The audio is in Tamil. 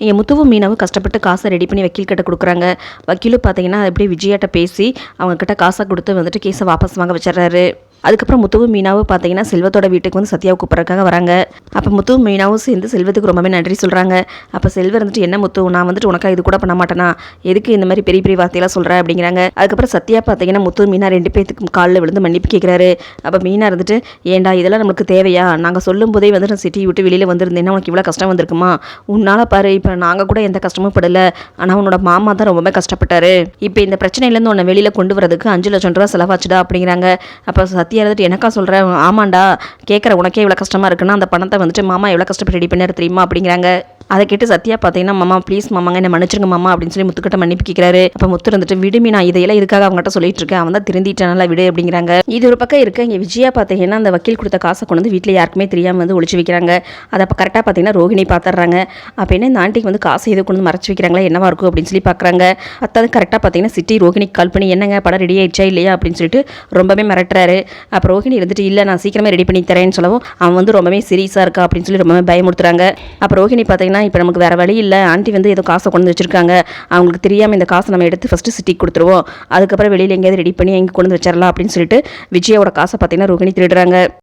என் முத்துவும் மீனாவும் கஷ்டப்பட்டு காசை ரெடி பண்ணி வக்கீல் கிட்ட கொடுக்குறாங்க. வக்கீலும் பார்த்தீங்கன்னா அப்படியே விஜயாட்ட பேசி அவங்கக்கிட்ட காசை கொடுத்து வந்துட்டு கேஸை வாபஸ் வாங்க வச்சிடுறாரு. அதுக்கப்புறம் முத்துவும் மீனாவும் பார்த்தீங்கன்னா செல்வத்தோட வீட்டுக்கு வந்து சத்யாவை கூப்பிட்றதுக்காக வராங்க. அப்போ முத்துவும் மீனாவும் சேர்ந்து செல்வத்துக்கு ரொம்பவே நன்றி சொல்கிறாங்க அப்போ செல்வர் வந்துட்டு என்ன முத்து நான் வந்துட்டு உனக்கா இது கூட பண்ண மாட்டேனா? எதுக்கு இந்த மாதிரி பெரிய பெரிய வார்த்தையெல்லாம் சொல்கிறேன் அப்படிங்கிறாங்க. அதுக்கப்புறம் சத்யா பார்த்தீங்கன்னா முத்து மீனா ரெண்டு பேத்துக்கும் காலில் விழுந்து மன்னிப்பு கேட்குறாரு அப்போ மீனா இருந்துட்டு ஏண்டா இதெல்லாம் நமக்கு தேவையா? நாங்கள் சொல்லும் போதே வந்துட்டு சிட்டி விட்டு வெளியில் வந்திருந்தேன்னா உனக்கு இவ்வளோ கஷ்டம் வந்திருக்குமா? உன்னால் பாரு இப்போ நாங்கள் கூட எந்த கஷ்டமும் படல. ஆனால் உன்னோட மாமா தான் ரொம்பவே கஷ்டப்பட்டாரு. இப்போ இந்த பிரச்சனையிலேருந்து உன்னை வெளியில் கொண்டு வரதுக்கு அஞ்சு லட்சம் ரூபா செலவாச்சுடா அப்படிங்கிறாங்க. அப்போ சத்யா இருந்துட்டு எனக்கா சொல்கிறேன் ஆமாண்டா கேட்குற உனக்கே இவ்வளோ கஷ்டமாக இருக்குன்னா அந்த பணத்தை வந்துட்டு மாமா எவ்வளோ கஷ்டப்பட்டு ரெடி பண்ணார் தெரியுமா அப்படிங்கிறாங்க. அதை கேட்டு சத்யா பார்த்தீங்கன்னா மாமா ப்ளீஸ் மாமாங்க என்ன மன்னிச்சிருங்க மாமா அப்படின்னு சொல்லி முத்துக்கிட்ட மன்னிப்பு கேட்குறாரு அப்போ முத்து இருந்துட்டு விடுமி நான் இதையெல்லாம் இதுக்காக அவங்ககிட்ட சொல்லிட்டு இருக்கேன்? அவன் தான் திருந்திட்டானல விடு அப்படிங்கிறாங்க. இது ஒரு பக்கம் இருக்க. இங்கே விஜயா பார்த்தீங்கன்னா அந்த வக்கீல் கொடுத்த காசை கொண்டு வந்து வீட்டில் யாருக்குமே தெரியாமல் வந்து ஒழிச்சு வைக்கிறாங்க. அதை அப்போ கரெக்டாக பார்த்தீங்கன்னா ரோகிணி பார்த்துறாங்க அப்போ என்ன இந்த ஆண்டிக்கு வந்து காசை எது கொண்டு வந்து மறைச்சு வைக்கிறாங்களா என்னவா இருக்கும் அப்படின்னு சொல்லி பார்க்குறாங்க அத்தாவது கரெக்டாக பார்த்தீங்கன்னா சிட்டி ரோகிணிக்கு கால் பண்ணி என்னங்க படம் ரெடி ஆயிடுச்சா இல்லையா? அப்படின்னு சொல்லிட்டு ரொம்பவே மிரட்டுறாரு. அப்போ ரோஹிணி இருந்துட்டு இல்லை நான் சீக்கிரமே ரெடி பண்ணி தரேன்னு சொல்லவும் அவன் வந்து ரொம்பவே சீரியஸாக இருக்கா? அப்படின்னு சொல்லி ரொம்பவே பயமுறுத்துறாங்க. அப்போ ரோஹிணி பார்த்தீங்கன்னா இப்போ நமக்கு வேறு வழி இல்லை. ஆண்டி வந்து ஏதோ காசை கொண்டு வந்து வச்சிருக்காங்க. அவங்களுக்கு தெரியாமல் இந்த காசை நம்ம எடுத்து ஃபஸ்ட்டு சிட்டிக்கு கொடுத்துருவோம். அதுக்கப்புறம் வெளியில் எங்கேயாவது ரெடி பண்ணி எங்கே கொண்டு வந்து வச்சிடலாம் அப்படின்னு சொல்லிட்டு விஜயோட காசை பார்த்தீங்கன்னா ரோகிணி திருடுறாங்க.